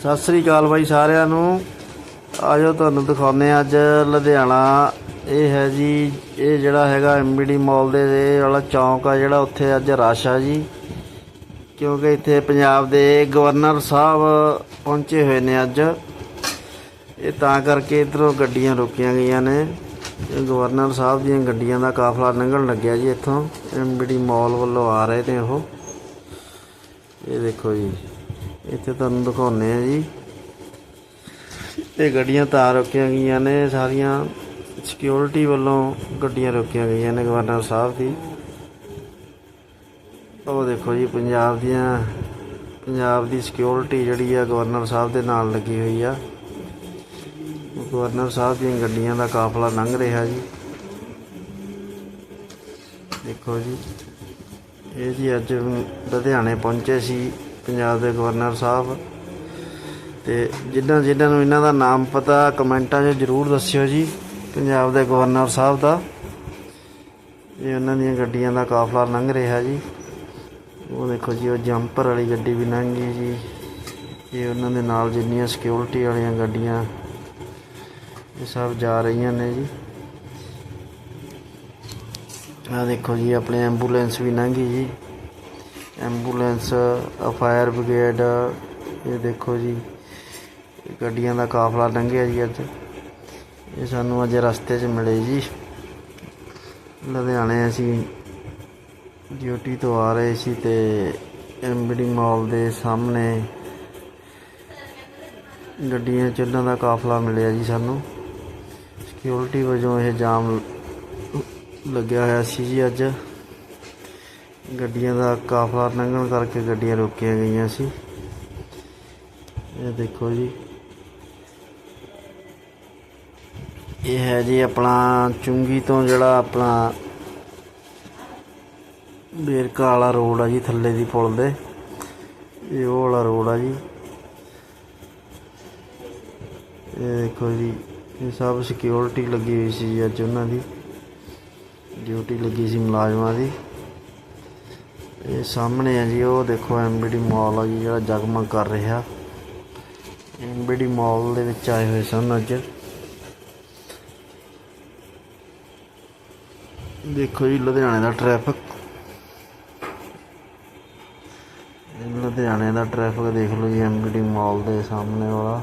ਸਤਿ ਸ੍ਰੀ ਅਕਾਲ ਬਾਈ ਸਾਰਿਆਂ ਨੂੰ। ਆਜੋ ਤੁਹਾਨੂੰ ਦਿਖਾਉਂਦੇ ਹਾਂ ਅੱਜ ਲੁਧਿਆਣਾ। ਇਹ ਹੈ ਜੀ, ਇਹ ਜਿਹੜਾ ਹੈਗਾ ਐਮਬੀਡੀ ਮਾਲ ਦੇ ਵਾਲਾ ਚੌਂਕ ਆ ਜਿਹੜਾ ਉੱਥੇ ਅੱਜ ਰਸ਼ ਆ ਜੀ। ਕਿਉਂਕਿ ਇੱਥੇ ਪੰਜਾਬ ਦੇ ਗਵਰਨਰ ਸਾਹਿਬ ਪਹੁੰਚੇ ਹੋਏ ਨੇ ਅੱਜ। ਇਹ ਤਾਂ ਕਰਕੇ ਇਧਰੋਂ ਗੱਡੀਆਂ ਰੋਕੀਆਂ ਗਈਆਂ ਨੇ। ਗਵਰਨਰ ਸਾਹਿਬ ਦੀਆਂ ਗੱਡੀਆਂ ਦਾ ਕਾਫਲਾ ਲੰਘਣ ਲੱਗਿਆ ਜੀ ਇੱਥੋਂ। ਐਮਬੀਡੀ ਮਾਲ ਵੱਲੋਂ ਆ ਰਹੇ ਨੇ ਉਹ। ਇਹ ਦੇਖੋ ਜੀ। ਇੱਥੇ ਤੁਹਾਨੂੰ ਦਿਖਾਉਂਦੇ ਆ ਜੀ। ਇਹ ਗੱਡੀਆਂ ਤਾਂ ਰੋਕੀਆਂ ਗਈਆਂ ਨੇ, ਸਾਰੀਆਂ ਸਿਕਿਉਰਿਟੀ ਵੱਲੋਂ ਗੱਡੀਆਂ ਰੋਕੀਆਂ ਗਈਆਂ ਨੇ, ਗਵਰਨਰ ਸਾਹਿਬ ਦੀ। ਉਹ ਦੇਖੋ ਜੀ, ਪੰਜਾਬ ਦੀਆਂ, ਪੰਜਾਬ ਦੀ ਸਿਕਿਉਰਿਟੀ ਜਿਹੜੀ ਆ, ਗਵਰਨਰ ਸਾਹਿਬ ਦੇ ਨਾਲ ਲੱਗੀ ਹੋਈ ਆ। ਗਵਰਨਰ ਸਾਹਿਬ ਦੀਆਂ ਗੱਡੀਆਂ ਦਾ ਕਾਫਲਾ ਲੰਘ ਰਿਹਾ ਜੀ। ਦੇਖੋ ਜੀ, ਇਹ ਜੀ ਅੱਜ ਲੁਧਿਆਣੇ ਪਹੁੰਚੇ ਸੀ। ਪੰਜਾਬ ਦੇ ਗਵਰਨਰ ਸਾਹਿਬ। ਤੇ ਜਿੱਦਾਂ ਜਿੱਦਾਂ ਨੂੰ ਇਹਨਾਂ ਦਾ ਨਾਮ ਪਤਾ, ਕਮੈਂਟਾਂ 'ਚ ਜਰੂਰ ਦੱਸਿਓ ਜੀ, ਪੰਜਾਬ ਦੇ ਗਵਰਨਰ ਸਾਹਿਬ ਦਾ। ਇਹ ਉਹਨਾਂ ਦੀਆਂ ਗੱਡੀਆਂ ਦਾ ਕਾਫਲਾ ਲੰਘ ਰਿਹਾ ਜੀ। ਉਹ ਦੇਖੋ ਜੀ, ਉਹ ਜੰਪਰ ਵਾਲੀ ਗੱਡੀ ਵੀ ਲੰਘ ਗਈ ਜੀ। ਇਹ ਉਹਨਾਂ ਦੇ ਨਾਲ ਜਿੰਨੀਆਂ ਸਿਕਿਉਰਿਟੀ ਵਾਲੀਆਂ ਗੱਡੀਆਂ, ਇਹ ਸਭ ਜਾ ਰਹੀਆਂ ਨੇ ਜੀ। ਆ ਦੇਖੋ ਜੀ, ਆਪਣੇ ਐਂਬੂਲੈਂਸ ਵੀ ਲੰਘੀ ਜੀ। ਐਂਬੂਲੈਂਸ, ਫਾਇਰ ਬ੍ਰਿਗੇਡ, ਇਹ ਦੇਖੋ ਜੀ, ਗੱਡੀਆਂ ਦਾ ਕਾਫਲਾ ਲੰਘਿਆ ਜੀ ਅੱਜ। ਇਹ ਸਾਨੂੰ ਅੱਜ ਰਸਤੇ 'ਚ ਮਿਲੇ ਜੀ। ਲੁਧਿਆਣੇ ਅਸੀਂ ਡਿਊਟੀ ਤੋਂ ਆ ਰਹੇ ਸੀ ਤੇ ਐਮਬੀਡੀ ਮਾਲ ਦੇ ਸਾਹਮਣੇ ਗੱਡੀਆਂ ਚੱਲਣ ਦਾ ਕਾਫਲਾ ਮਿਲਿਆ ਜੀ ਸਾਨੂੰ। ਸਿਕਿਉਰਿਟੀ ਵਜੋਂ ਇਹ ਜਾਮ ਲੱਗਿਆ ਹੋਇਆ ਸੀ ਜੀ ਅੱਜ। ਗੱਡੀਆਂ ਦਾ ਕਾਫਲਾ ਲੰਘਣ ਕਰਕੇ ਗੱਡੀਆਂ ਰੋਕੀਆਂ ਗਈਆਂ ਸੀ। ਇਹ ਦੇਖੋ ਜੀ। ਇਹ ਹੈ ਜੀ ਆਪਣਾ ਚੁੰਗੀ ਤੋਂ ਜਿਹੜਾ ਆਪਣਾ ਬੇਰਕਾ ਵਾਲਾ ਰੋਡ ਆ ਜੀ, ਥੱਲੇ ਦੀ ਪੁਲ ਦੇ। ਇਹ ਉਹ ਵਾਲਾ ਰੋਡ ਆ ਜੀ। ਇਹ ਦੇਖੋ ਜੀ, ਇਹ ਸਭ ਸਿਕਿਉਰਿਟੀ ਲੱਗੀ ਹੋਈ ਸੀ ਜੀ ਅੱਜ ਉਹਨਾਂ ਦੀ। ਡਿਊਟੀ ਲੱਗੀ ਸੀ ਮੁਲਾਜ਼ਮਾਂ ਦੀ। ਇਹ ਸਾਹਮਣੇ ਆ ਜੀ, ਉਹ ਦੇਖੋ ਐਮਬੀਡੀ ਮਾਲ ਆ ਜੀ, ਜਿਹੜਾ ਜਗਮਗ ਕਰ ਰਿਹਾ। ਐਮਬੀਡੀ ਮਾਲ ਦੇ ਵਿੱਚ ਆਏ ਹੋਏ ਸਨ ਅੱਜ। ਦੇਖੋ ਜੀ, ਲੁਧਿਆਣੇ ਦਾ ਟ੍ਰੈਫਿਕ ਲੁਧਿਆਣੇ ਦਾ ਟ੍ਰੈਫਿਕ ਦੇਖ ਲਓ ਜੀ ਐਮਬੀਡੀ ਮਾਲ ਦੇ ਸਾਹਮਣੇ ਵਾਲਾ।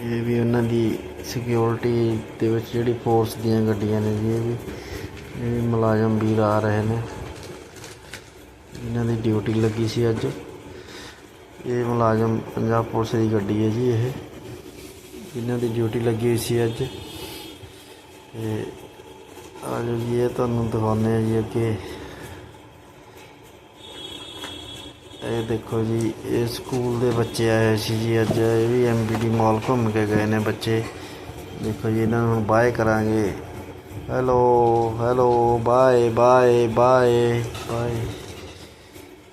ਇਹ ਵੀ ਉਹਨਾਂ ਦੀ ਸਿਕਿਉਰਿਟੀ ਦੇ ਵਿੱਚ ਜਿਹੜੀ ਫੋਰਸ ਦੀਆਂ ਗੱਡੀਆਂ ਨੇ ਜੀ, ਇਹ ਵੀ ਇਹ ਵੀ ਮੁਲਾਜ਼ਮ ਵੀਰ ਆ ਰਹੇ ਨੇ। ਇਹਨਾਂ ਦੀ ਡਿਊਟੀ ਲੱਗੀ ਸੀ ਅੱਜ। ਇਹ ਮੁਲਾਜ਼ਮ ਪੰਜਾਬ ਪੁਲਿਸ ਦੀ ਗੱਡੀ ਹੈ ਜੀ ਇਹ। ਇਹਨਾਂ ਦੀ ਡਿਊਟੀ ਲੱਗੀ ਹੋਈ ਸੀ ਅੱਜ। ਤੇ ਆ ਜੋ ਜੀ, ਇਹ ਤੁਹਾਨੂੰ ਦਿਖਾਉਂਦੇ ਆ ਜੀ ਅੱਗੇ। ਇਹ ਦੇਖੋ ਜੀ, ਇਹ ਸਕੂਲ ਦੇ ਬੱਚੇ ਆਏ ਹੋਏ ਸੀ ਜੀ ਅੱਜ। ਇਹ ਵੀ ਐਮਬੀਡੀ ਮਾਲ ਘੁੰਮ ਕੇ ਗਏ ਨੇ ਬੱਚੇ। ਦੇਖੋ ਜੀ, ਇਹਨਾਂ ਨੂੰ ਬਾਏ ਕਰਾਂਗੇ। Hello hello bye bye bye bye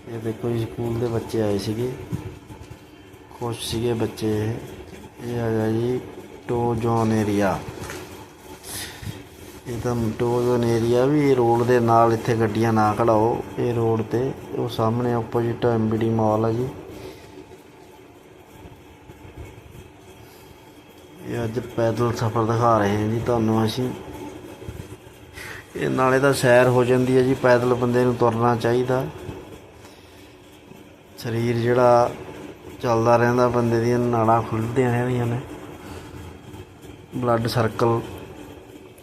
ਇਹ ਦੇਖੋ ਜੀ, ਸਕੂਲ ਦੇ ਬੱਚੇ ਆਏ ਸੀਗੇ। ਖੁਸ਼ ਸੀਗੇ ਬੱਚੇ। ਇਹ ਇਹ ਹੈਗਾ ਜੀ ਟੋ ਜ਼ੋਨ ਏਰੀਆ ਇਹ ਤਾਂ ਟੋ ਜ਼ੋਨ ਏਰੀਆ ਵੀ ਇਹ ਰੋਡ ਦੇ ਨਾਲ ਇੱਥੇ ਗੱਡੀਆਂ ਨਾ ਖੜਾਓ, ਇਹ ਰੋਡ ਤੇ, ਉਹ ਸਾਹਮਣੇ ਆਪੋਜੀਟ ਐਮਬੀਡੀ ਮਾਲ ਆ ਜੀ। ਇਹ ਅੱਜ ਪੈਦਲ ਸਫ਼ਰ ਦਿਖਾ ਰਹੇ ਹਾਂ ਜੀ ਤੁਹਾਨੂੰ ਅਸੀਂ। ਇਹ ਨਾਲੇ ਤਾਂ ਸੈਰ ਹੋ ਜਾਂਦੀ ਹੈ ਜੀ, ਪੈਦਲ ਬੰਦੇ ਨੂੰ ਤੁਰਨਾ ਚਾਹੀਦਾ। ਸਰੀਰ ਜਿਹੜਾ ਚੱਲਦਾ ਰਹਿੰਦਾ, ਬੰਦੇ ਦੀਆਂ ਨਾੜਾਂ ਖੁੱਲਦੀਆਂ ਰਹਿੰਦੀਆਂ ਨੇ। ਬਲੱਡ ਸਰਕਲ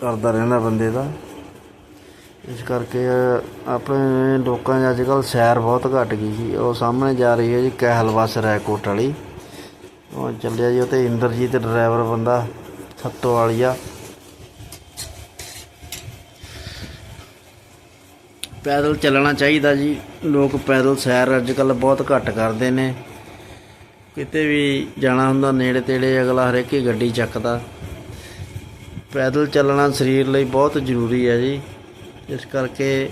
ਕਰਦਾ ਰਹਿੰਦਾ ਬੰਦੇ ਦਾ। ਇਸ ਕਰਕੇ ਆਪਣੇ ਲੋਕਾਂ 'ਚ ਅੱਜ ਕੱਲ੍ਹ ਸੈਰ ਬਹੁਤ ਘਟ ਗਈ ਜੀ ਉਹ ਸਾਹਮਣੇ ਜਾ ਰਹੀ ਹੈ ਜੀ ਕਹਿਲਵਾਸ ਰੈਕੋਟ ਵਾਲੀ। ਉਹ ਚੱਲਿਆ ਜੀ ਉਹ ਤੇ ਇੰਦਰਜੀਤ ਡਰਾਈਵਰ ਬੰਦਾ, ਸੱਤੋ ਵਾਲੀਆ। ਪੈਦਲ ਚੱਲਣਾ ਚਾਹੀਦਾ ਜੀ। ਲੋਕ ਪੈਦਲ ਸੈਰ ਅੱਜ ਕੱਲ੍ਹ ਬਹੁਤ ਘੱਟ ਕਰਦੇ ਨੇ। ਕਿਤੇ ਵੀ ਜਾਣਾ ਹੁੰਦਾ ਨੇੜੇ ਤੇੜੇ ਅਗਲਾ ਹਰੇਕ ਹੀ ਗੱਡੀ ਚੱਕਦਾ। ਪੈਦਲ ਚੱਲਣਾ ਸਰੀਰ ਲਈ ਬਹੁਤ ਜ਼ਰੂਰੀ ਹੈ ਜੀ। ਇਸ ਕਰਕੇ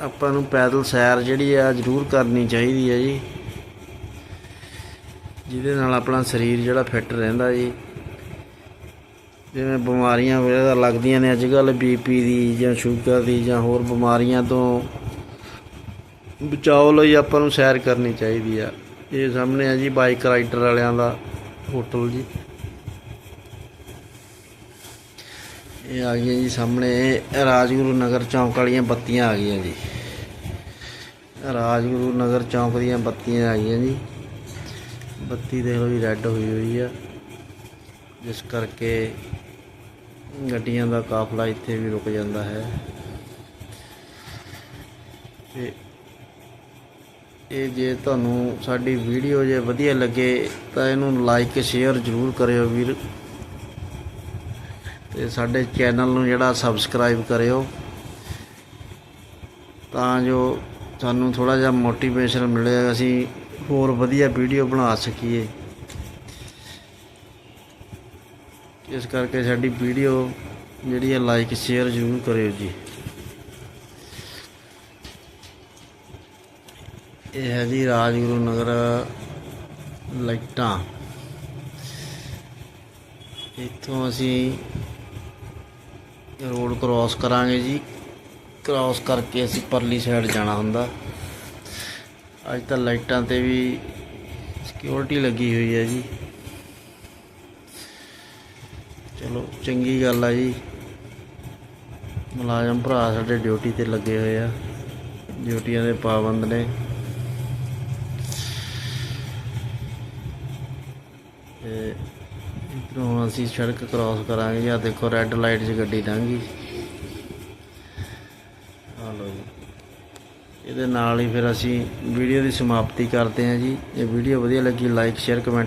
ਆਪਾਂ ਨੂੰ ਪੈਦਲ ਸੈਰ ਜਿਹੜੀ ਆ ਜ਼ਰੂਰ ਕਰਨੀ ਚਾਹੀਦੀ ਹੈ ਜੀ। ਜਿਹਦੇ ਨਾਲ ਆਪਣਾ ਸਰੀਰ ਜਿਹੜਾ ਫਿੱਟ ਰਹਿੰਦਾ ਜੀ। ਜਿਵੇਂ ਬਿਮਾਰੀਆਂ ਵਗੈਰਾ ਲੱਗਦੀਆਂ ਨੇ ਅੱਜ ਕੱਲ੍ਹ ਬੀਪੀ ਦੀ ਜਾਂ ਸ਼ੂਗਰ ਦੀ ਜਾਂ ਹੋਰ ਬਿਮਾਰੀਆਂ ਤੋਂ ਬਚਾਓ ਲਈ ਆਪਾਂ ਨੂੰ ਸੈਰ ਕਰਨੀ ਚਾਹੀਦੀ ਆ। ਇਹ ਸਾਹਮਣੇ ਆ ਜੀ, ਬਾਈਕ ਰਾਈਡਰ ਵਾਲਿਆਂ ਦਾ ਹੋਟਲ ਜੀ। ਇਹ ਆ ਗਈਆਂ ਜੀ ਸਾਹਮਣੇ ਰਾਜਗੁਰੂ ਨਗਰ ਚੌਂਕ ਵਾਲੀਆਂ ਬੱਤੀਆਂ ਆ ਗਈਆਂ ਜੀ। ਰਾਜਗੁਰੂ ਨਗਰ ਚੌਂਕ ਦੀਆਂ ਬੱਤੀਆਂ ਆ ਗਈਆਂ ਜੀ। ਬੱਤੀ ਦੇਖ ਲਓ ਜੀ ਰੈੱਡ ਹੋਈ ਹੋਈ ਆ। ਜਿਸ ਕਰਕੇ ਗੱਡੀਆਂ ਦਾ ਕਾਫਲਾ ਇੱਥੇ ਵੀ ਰੁਕ ਜਾਂਦਾ ਹੈ। ਤੇ ਇਹ ਜੇ ਤੁਹਾਨੂੰ ਸਾਡੀ ਵੀਡੀਓ ਜੇ ਵਧੀਆ ਲੱਗੇ ਤਾਂ ਇਹਨੂੰ ਲਾਈਕ ਸ਼ੇਅਰ ਜ਼ਰੂਰ ਕਰਿਓ ਵੀਰ। ਤੇ ਸਾਡੇ ਚੈਨਲ ਨੂੰ ਜਿਹੜਾ ਸਬਸਕ੍ਰਾਈਬ ਕਰਿਓ। ਤਾਂ ਜੋ ਸਾਨੂੰ ਥੋੜਾ ਜਿਹਾ ਮੋਟੀਵੇਸ਼ਨ ਮਿਲੇ, ਅਸੀਂ ਹੋਰ ਵਧੀਆ ਵੀਡੀਓ ਬਣਾ ਸਕੀਏ। ਇਸ ਕਰਕੇ ਸਾਡੀ ਵੀਡੀਓ ਜਿਹੜੀ ਹੈ ਲਾਈਕ ਸ਼ੇਅਰ ਜ਼ਰੂਰ ਕਰਿਓ ਜੀ। ਇਹ ਹੈ ਜੀ ਰਾਜਗੁਰੂ ਨਗਰ ਲਾਈਟਾਂ। ਇੱਥੋਂ ਅਸੀਂ ਰੋਡ ਕ੍ਰਾਸ ਕਰਾਂਗੇ ਜੀ। ਕ੍ਰਾਸ ਕਰਕੇ ਅਸੀਂ ਪਰਲੀ ਸਾਈਡ ਜਾਣਾ ਹੁੰਦਾ। ਅੱਜ ਤਾਂ ਲਾਈਟਾਂ ਤੇ ਵੀ ਸਿਕਿਉਰਿਟੀ ਲੱਗੀ ਹੋਈ ਹੈ ਜੀ। ਚਲੋ, ਚੰਗੀ ਗੱਲ ਆ ਜੀ। ਮੁਲਾਜ਼ਮ ਭਰਾ ਸਾਡੇ ਡਿਊਟੀ ਤੇ ਲੱਗੇ ਹੋਏ ਆ। ਡਿਊਟੀਆਂ ਦੇ ਪਾਬੰਦ ਨੇ ਤੇ ਹੁਣ ਅਸੀਂ ਸੜਕ ਕ੍ਰਾਸ ਕਰਾਂਗੇ ਜਾਂ ਦੇਖੋ ਰੈੱਡ ਲਾਈਟ 'ਚ ਗੱਡੀ ਲੰਘ। ਆ ਲਓ ਜੀ। ਇਹਦੇ ਨਾਲ ਹੀ ਫਿਰ ਅਸੀਂ ਵੀਡੀਓ ਦੀ ਸਮਾਪਤੀ ਕਰਦੇ ਹਾਂ ਜੀ। ਇਹ ਵੀਡੀਓ ਵਧੀਆ ਲੱਗੀ ਲਾਈਕ ਸ਼ੇਅਰ ਕਮੈਂਟ